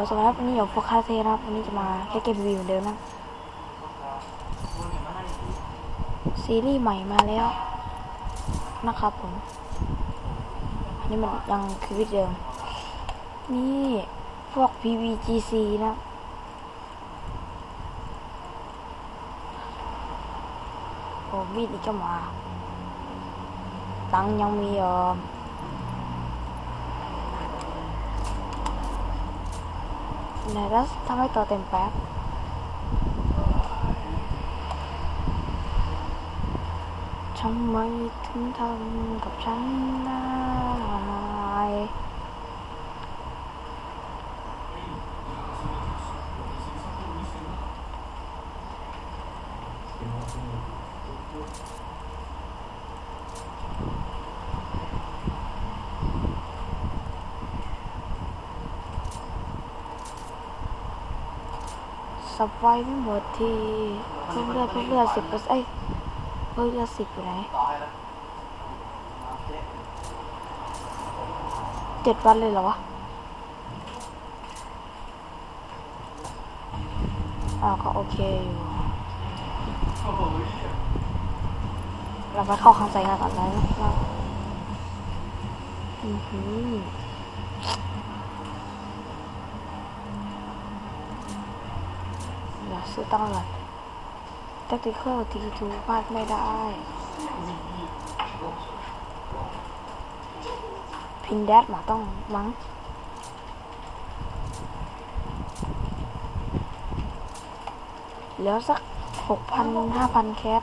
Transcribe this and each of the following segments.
สวัสดีครับวันนี้อยู่โฟกัสเทนะครับวันนี้จะมาแค่เกมรีวิวเหมือนเดิมนะซีรีส์ใหม่มาแล้วนะครับผมอันนี้มันยังคือวิดเดิม นี่พวก PVGC นะโอ้มีดอีกก็มา ตังยังมีเอ่อ ไหนแล้วทำให้ตัวเต็มแป๊บทำไมถึงทำกับได้สับไว้ไม่หมดทีเพิ่มเลือดเพิ่มเลือดสิบเปอร์เซ็นต์เอ้ยเพิ่มเลือดสิบอยู่ไหนเจ็ดวันเลยเหรอวะอ่าก็โอเคอยู่เราไปเข้าข้างใจกันก่อนเลยนะอือหือ เดี๋ยว ซื้อตั้งก่อน tactical T2 พลาดไม่ได้ พินแดดมาต้องมั้งเหลือสักหกพันห้าพันแคป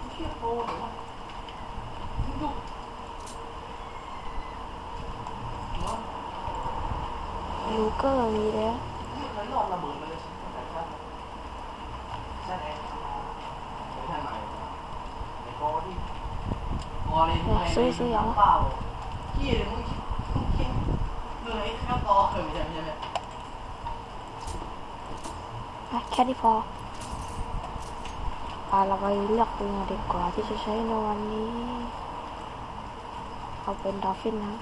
ลูเกอร์มีแล้ว ซื้อซื้อยังพี่เดี๋ยวมึงมึงคิดมึงไอ้ข้าวตอเออไม่ใช่ไม่ใช่ไม่ใช่อะแค่นี้พออาเราไปเลือกปืนดีกว่าที่จะใช้ในวันนี้ เอาเป็นดอฟฟินนะ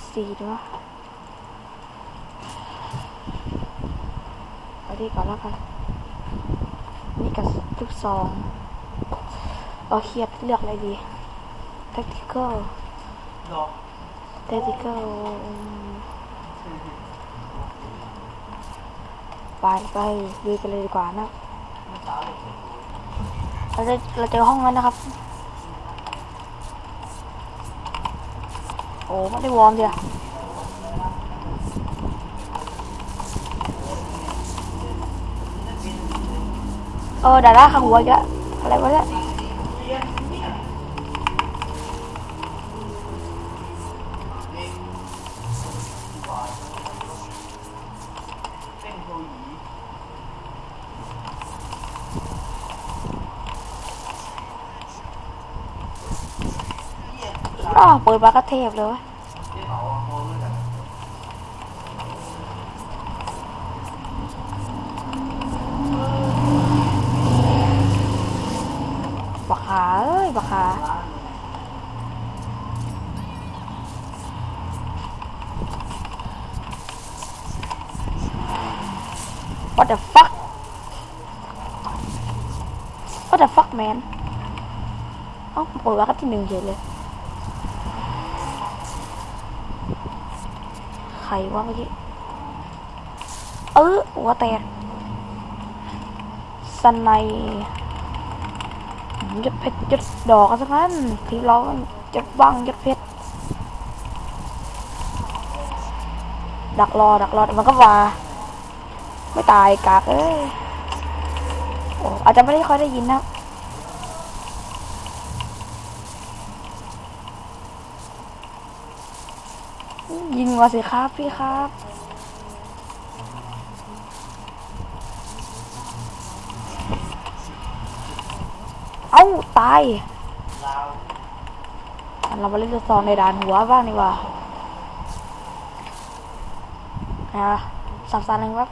SC ด้วยเอาดีก่อนแล้วกัน นี่กับลูกซอง เอาเครียดเลือกอะไรดี tactical ดอก tactical อืมไปไปดูกันเลยดีกว่านะ เราจะเราเจอห้องแล้วนะครับ โอ้ไม่ได้วอร์มเดียวเออดาราข้างหัวอีกแล้วอะไรวะเนี่ย อ้าวเปิดมากระเทพเลยเวะที่เขาโคมันแบบบักขาเอ้ยบักขาร้านวั t the fuck what the fuck man เอ้าเปิดมากระที่หนึ่งเฉยเลย ใครวะเมื่อกี้เออหัวแตกสไนยัดเพชรยัดดอกสักนั้นที่เรายัดบังยัดเพชรดักรอดักรอมันก็มาไม่ตายกากเอ้ยโอ้อาจจะไม่ได้ค่อยได้ยินนะ ว่าสิครับพี่ครับเอ้าตายเราไปเล่นตัวซองในด่านหัวบ้างดีกว่านะสับสานหนึ่งครับ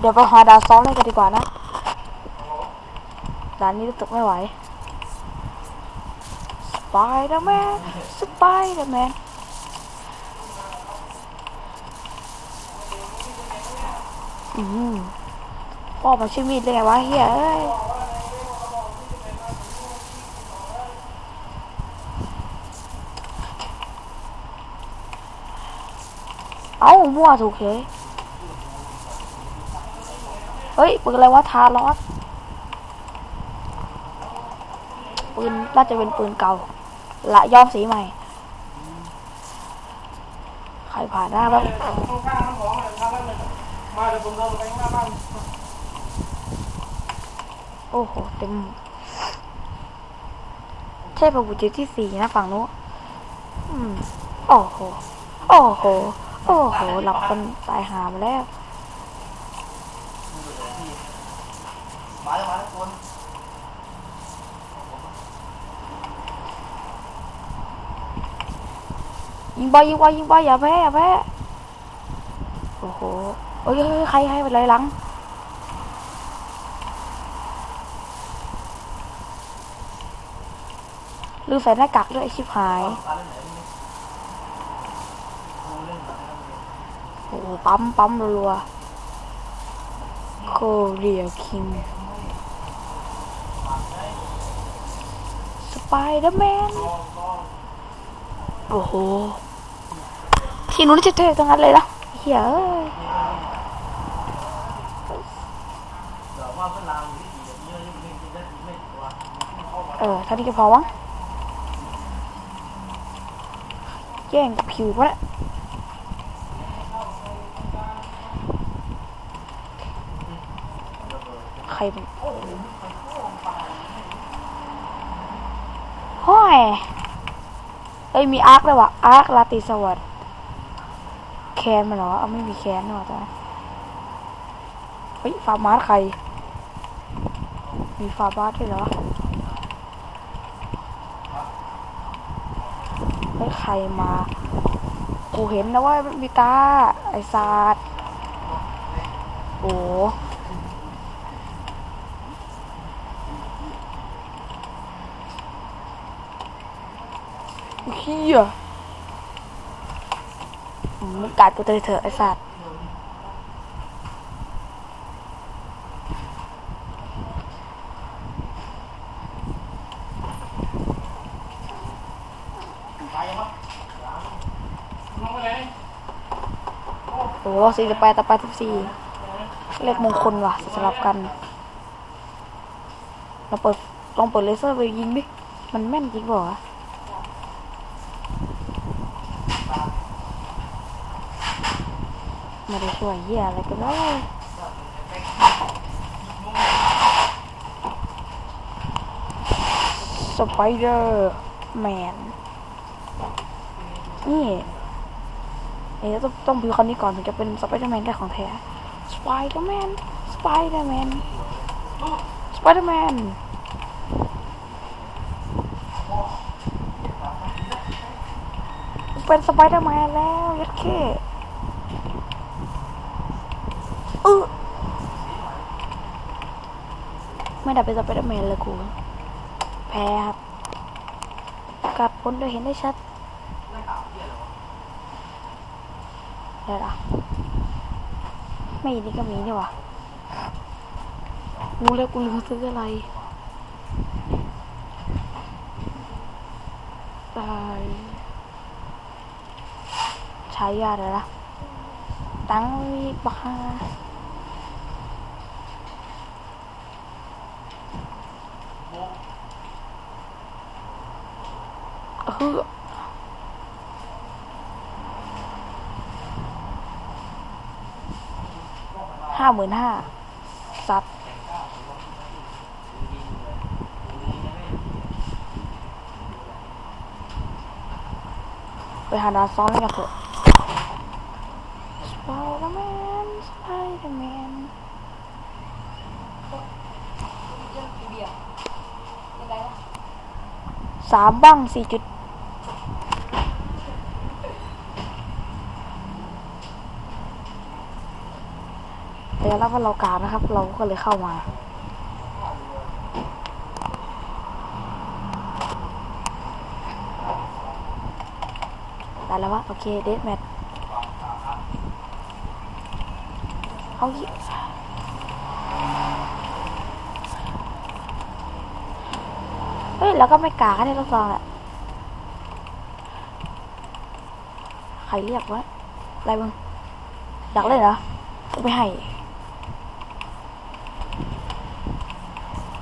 เดี๋ยวไปหาดาวซ้อนเลยกันดีกว่านะด่านนี้รู้สึกไม่ไหวสไปเดอร์แมนสไปเดอร์แมนอืมพ่อมันชื่อมีดเลยไงวะเฮียเอ้ยเอ้ามั่วถูกเฉย เฮ้ยปืนอะไรวะทารอสปืนน่าจะเป็นปืนเก่า ละย้อมสีใหม่ ใครผ่านหน้าบ้างโอ้โหเต็มเทพบุตรที่สี่นะฝั่งนู้นอืมโอ้โห โอ้โห โอ้โห หลับคนตายหามาแล้ว มาแล้วมาแล้ว คนยิงไปยิงไปยิงไปอย่าแพ้อย่าแพ้โอ้โหเอ้ยใครใครเป็นไรหลังลืมใส่หน้ากากด้วยไอชิบหายโอ้โหปั๊มปั๊มรัวโคเรียคิงสไป เดอร์แมน โอ้โห ที่นู้นจะเท่ทั้งนั้นเลยนะเหี้ยเออท่านี้ก็พอวังแย่งผิววะใครเป็นห้ อยเอ้ยมีอาร์คเลยว่ะอาร์คลาติสวัสดแคนมันเหรอเอาไม่มีแคนหรอจ้ะเฮ้ยฟาร์มาสใคร มีฟาร์มาสด้วยเหรอเฮ้ยใครมา กูเห็นนะว่ามีตาไอ้ศาสตร์โอ้ เฮียอืมมึงกัดกูเถอะเถอะไอ้สัตว์ไปยังวะน้องไปไหสี่สิบแปดต่อแปดสิบสี่เลขมงคลว่ะสลับกันลองเปิดลองเปิดเลเซอร์ไปยิงดิ มันแม่นจริงเปล่าวะไม่ได้ช่ วยเหี้ยอะไรกันเลยสไปเดอร์แมนนี่เอ๊ะต้องต้องพิวคนนี้ก่อนถึงจะเป็นสไปเดอร์แมนได้ของแท้สไปเดอร์แมนสไปเดอร์แมนสไปเดอร์แมนเป็นสไปเดอร์แมนแล้วยัดเคเออ ไม่ได้เป็นสไปเดอร์แมนเลยกู แพ้ครับกลับพ้นโดยเห็นได้ชัดเดี๋ยวนะไม่นี่ก็มีนี่วะรู้แล้วกูลืมซื้ออะไรตายใช้ยาเลยนะตังค์บ้า เออห้าหมื่นห้าซับไปหาดาซ้อนกันเถอะสไปเดอร์แมนสไปเดอร์แมนสามบ้างสี่จุด รับว่าเรากาดนะครับ เราก็เลยเข้ามา ได้แล้ววะโอเคเดทแมทเอาอีกเฮ้ย แล้วก็ไม่กาเนี่ยเราซองแหละ ใครเรียกวะอะไรมึงอยากเล่นเหรอไม่ให้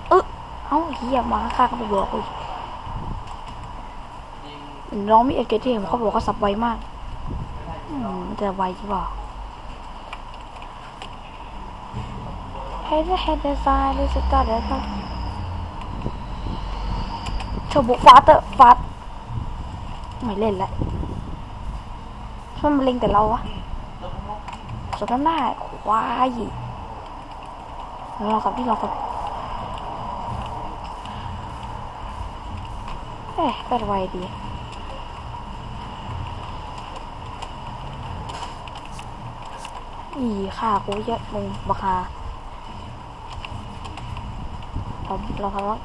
เอ อเอ้าเฮียมาข้างๆก็ไปบอกกูอีกน้องมีเอฟเกที่เห็นเขาบอกว่าสับไวมากอืมมันจะไวจริงเปล่าเฮ้ยเฮ้ยเดซายเลยสกัดแล้ครับโชบุกฟาเตอร์ฟาดไม่เล่นล้วทำไมมันเล็งแต่เราวะสมน้ำหน้าควายลองสับที่ลองสับ เอ๊ะก็ไวดี อีค่ะกูเยอะมึงบักฮาเราเราทำว่า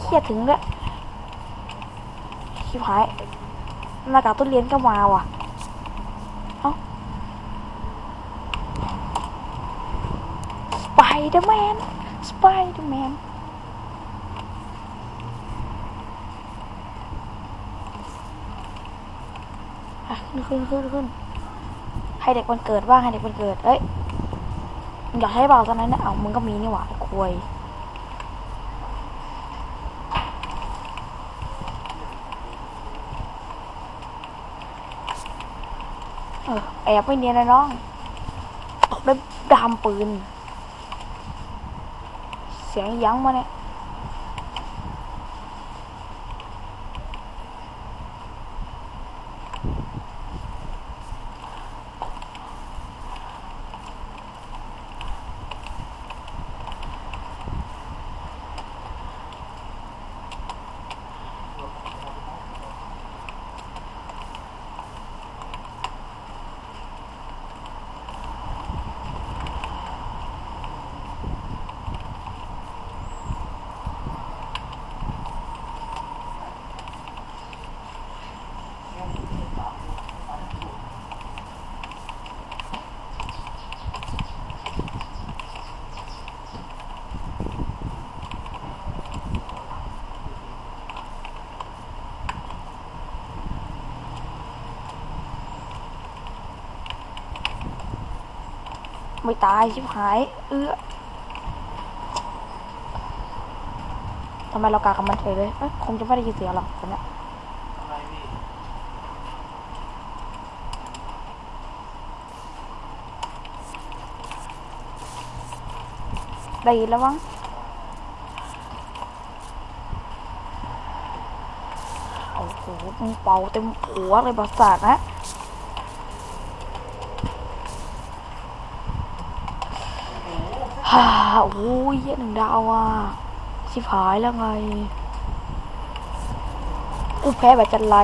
เครียดถึงด้วยชิบหายหน้ากากต้นเรียนก็มาว่ะ เอ้าสไปเดอร์แมนสไปเดอร์แมน ขึ้นขึ้นขึ้นให้เด็กวันเกิดบ้างให้เด็กวันเกิด เอ้ยอยากให้เบาตอนนั้นนะเอามึงก็มีนี่หว่าควยเออแอบไม่เนียนนะน้องตกด้วยดามปืน เสียงยั้งมาเนี่ย ไม่ตายชิบหาย เอื้อทำไมเรากากับมันเฉยเลยเคงจะไม่ได้ยินเสียงหรอกคนนี้ไมพี่ได้ยินแล้วมั้งโอ้โหมึงเป่าเต็มหัวเลยประสาทนะ ฮ่าโอ้ยหี้ยหนึ่งดาวอะชิบหายแล้วไงกูแพ้แบบจันไร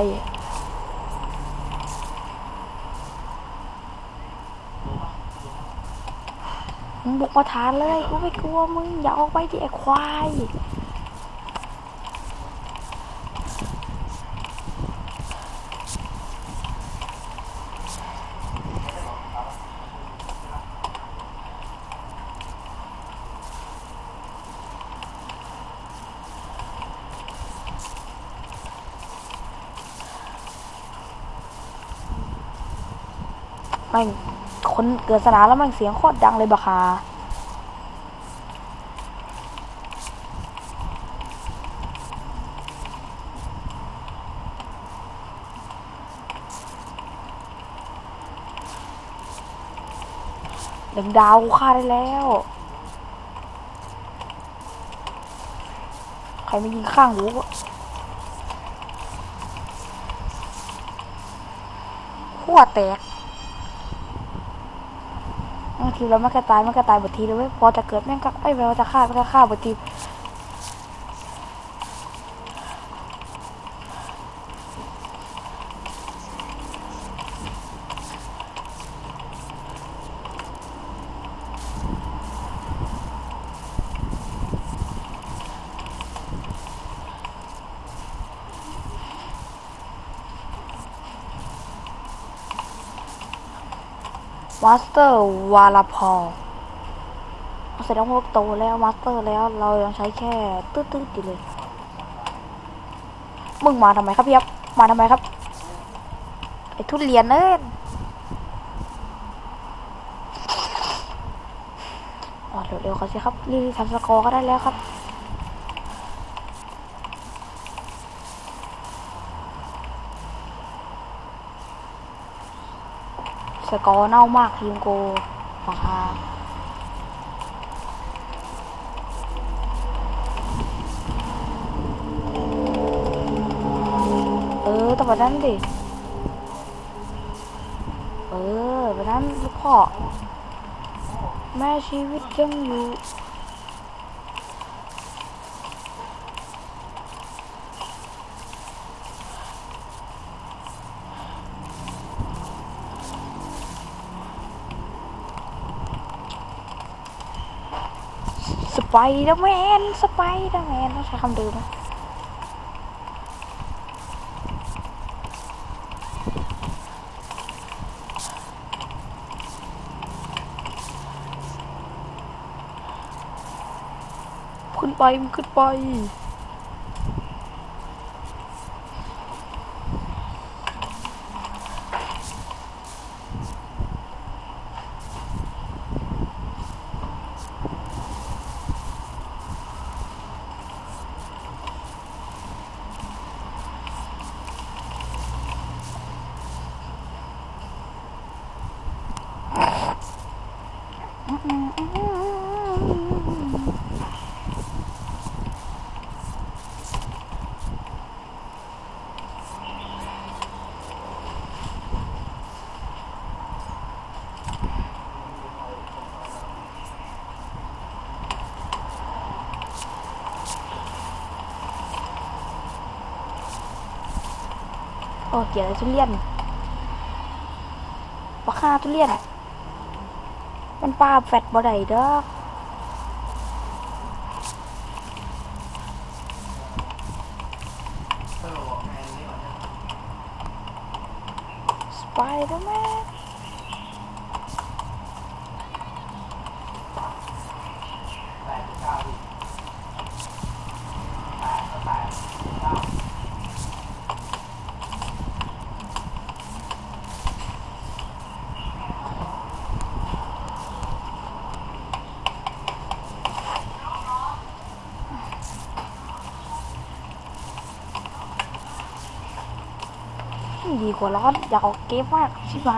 มึงบุกมาทานเลยกูไม่กลัวมึงอย่าออกไปที่ไอ้ควาย ม่งคนเกิดสนามแล้วแม่งเสียงโคตรดังเลยบะคาเดึงดาวกูฆ่าได้แล้ว ใครไมายิงข้างหูวะหัวแตกางทีเราไม่กระตายไม่กระตายบททีเลยเว้ยพอจะเกิดแม่งก็ไอ้ยเราจะฆ่าแม่งก็ฆ่าบทที มาสเตอร์วาลาพอเสร็จแล้วพวกโตแล้วมาสเตอร์แล้วเรายังใช้แค่ตืดๆอยู่เลย มึงมาทำไมครับพี่ยับ มาทำไมครับ ไอ้ทุเรียนเอ้ยอ๋อเร็วๆเขาสิครับรีบทำสกอร์ก็ได้แล้วครับ สกอร์เน่ามากทีมโกราคาเออต้องแบบนั้นดิ เออไปนั้นลูกพ่อแม่ชีวิตยังอยู่ ส ไปเดอร์แมนสไปเดอร์แมนต้องใช้คำเดิมไหมขึ้นไปมันขึ้นไป เกี่ยวอะไรทุเรียนปลาคาทุเรียนมันปลาแฟดบ่ได้เด้อกแม่นี้ก่อนนะสไปเดอร์แมน แปดเก้าดิแปดแปดเก้า ดีกว่าร้อนอยากออกเกมมากใช่ไหม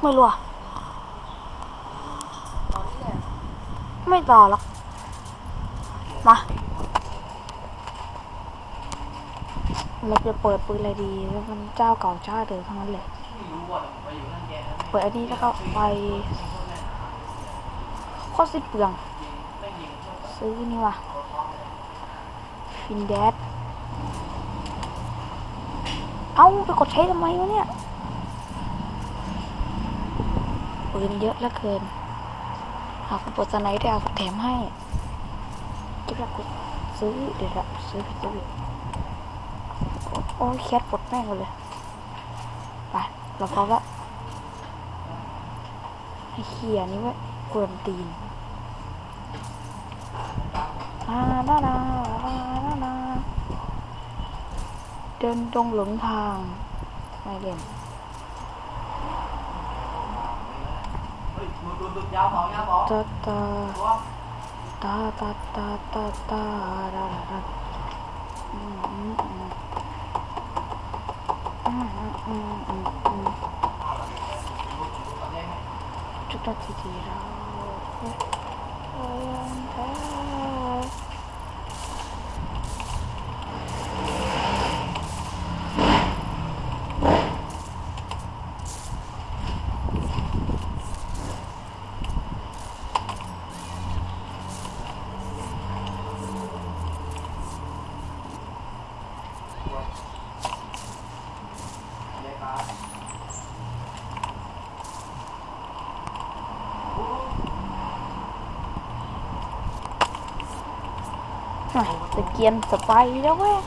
ไม่รู้อะ ไม่ต่อหรอก มา เราจะเปิดปืนอะไรดี มันเจ้าเก่าเจ้าเดิมทั้งนั้นเลย เปิดอันนี้แล้วก็ไปโคตรสิเปลืองไม่ยิงซื้อนี่ว่ะฟินแดดเอ้าไปกดใช้ทำไมวะเนี่ยปืนเยอะเหลือเกิน หากคุณปลดสไนได้เอาแถมให้คิดว่ากูซื้อเดี๋ยวละซื้อผิดซื้อผิดโอ้ยแคทปลดแม่งเลยไปเราพร้อมละไอ้เขียนี่ไว้ยกวนตีนลาลาลาลาลาลาเดินตรงหลงทางไม่เล่น เฮ้ยดูดูดูยาวสองยาวสอง ตาตา ตัว ตาตาตาตาตาดาดาอืมอืมอืมอืมอืมอืมอืมจุดที่ที่ เราเอ้ยเอ้ยเอ้ยเกียนสไปแล้วเว้ย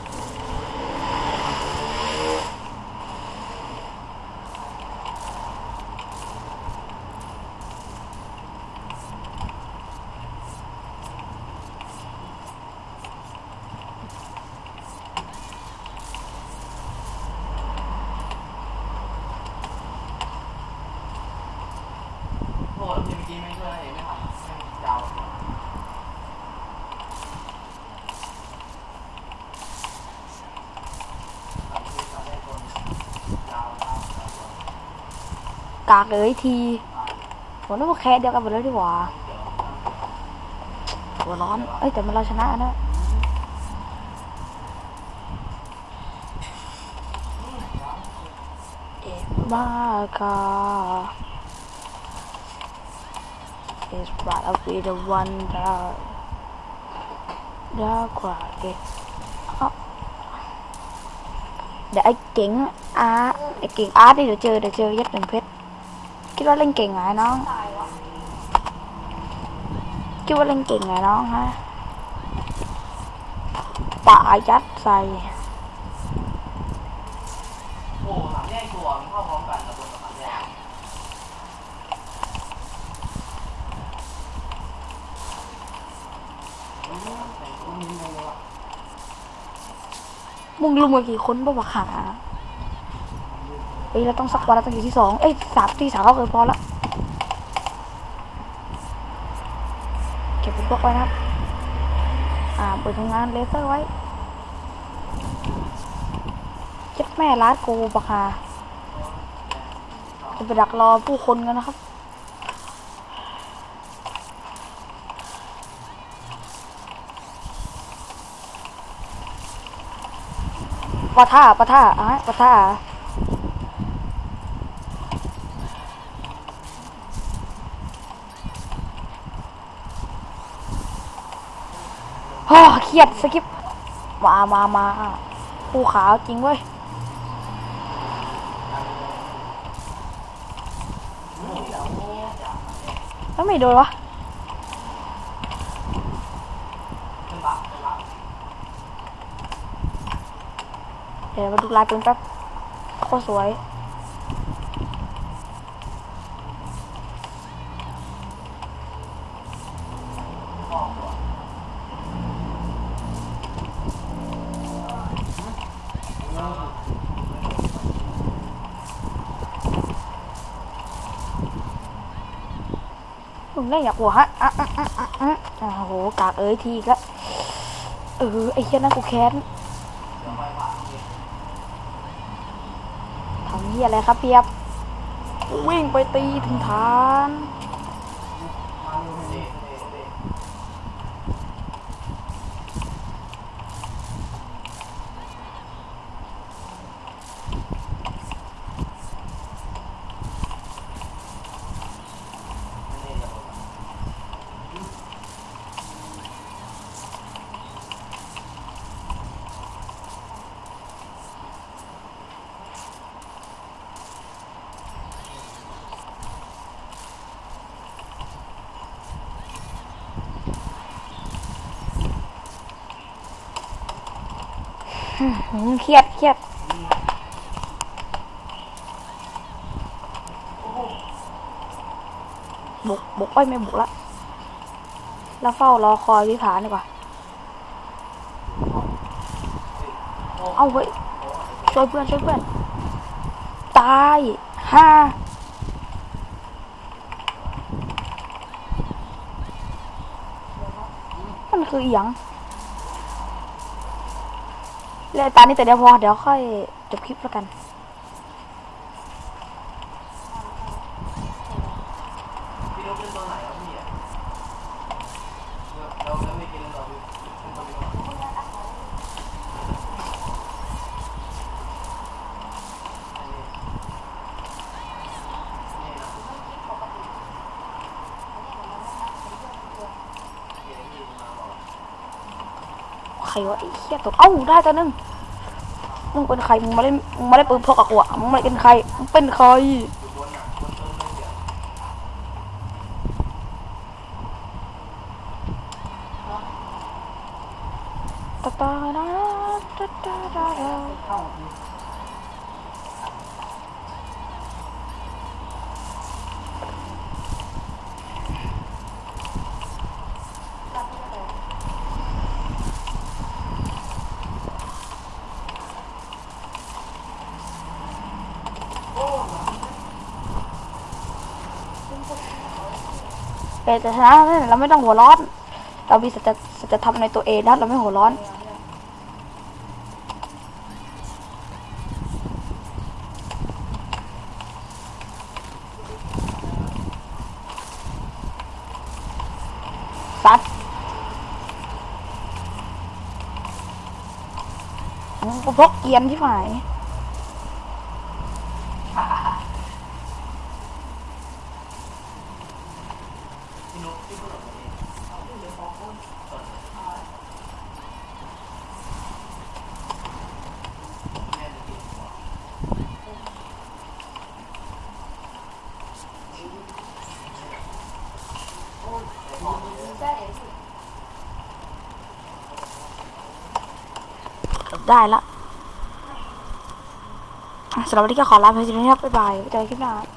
โอ้ยทีเมื่อกี้ไม่ช่วยไม่ทำไม่ยาวทำที่ทำให้คนยาวยาวยาว กากเลยทีผมนึกว่าแค่เดียวกันหมดแล้วดีกว่าหัวร้อน เอ้ยแต่มันเราชนะนะเอ็มากา is right up with the one that ดากว่าเอ๊ะเอ้าเดี๋ยวไอ้เก่งอาร์ไอ้เก่งอาร์ตนี่เดี๋ยวเจอเดี๋ยวเจอยัดหนึ่งเพชร คิดว่าเล่นเก่งไงน้องคิดว่าเล่นเก่งไงน้องฮะป่ายัดใส่โอ้สามแยกตัวมันเข้าพร้อมกันกับบนสามแยกอืมแต่งตัวมีโมอะมึงลุมกันกี่คนบ้าวะหา เอ้ยเราต้องสักวันเราต้องอยู่ที่สองเอ้ยสามที่สามก็เกินพอละเก็บเป็นพวกไว้นะครับ อ่าเปิดทำงานเลเซอร์ไว้เจ็ดแม่ร้านกูปะค่ะจะไปดักรอผู้คนกันนะครับปะท่าปะท่าอะปะท่า ฮ่อเครียดสกิปมามามาภูขาวจริงเว้ยแล้วไม่โดนวะเป็นละเป็นละเดี๋ยวมาดูลายปืนแป๊บโคตรสวย ได้อยากหัวฮะอะอะอะอะอะโอ้โหกากเอ้ยทีก็เออไอ้เชี่ยนั่นกูแค้นทำเหี้ยอะไรครับเปียบวิ่งไปตีถึงฐาน มาดูเด็กเด็กเด็ก หืมเค รียดเครียดบุกบุกไปไม่บุกละแล้วเฝ้ารอคอยที่ฐานดีกว่า เอาเว้ยช่วยเพื่อนช่วยเพื่อน ตายห้ามันคืออหยัง เล่นตานี้แต่เดี๋ยวพอเดี๋ยวค่อยจบคลิปแล้วกัน พี่รู้เป็นตัวไหนครับพี่อะเราเราไม่กินเราเป็นตัวนี้นี่นะเดี๋ยวพี่มาบอก ใครวะไอ้เหี้ยตัวเอ้าได้ตัวหนึงมึงเป็นใครมึงมาเล่นมึงมาเล่นปืนพกกับกูอะมึงมาเป็นใครมึงเป็นใคร อยู่บนอะบนต้นไม่เดียว ถ้า ตาดาตาตาดาดา เข้าที เป็นแต่ชนะเนี่ยเราไม่ต้องหัวร้อน เรามีสัจสัจธรรมในตัวเองนะเราไม่หัวร้อนสัตว์กูพกเกียนที่ฝ่าย พี่นุ๊กพี่พูดแบบนี้เอาที่เหลือสองคนก่อนแม่จะกินหัว ได้ละสำหรับวันนี้ก็ขอลาไปทีนี้ครับบ๊ายบายใจขึ้นคลิปหน้า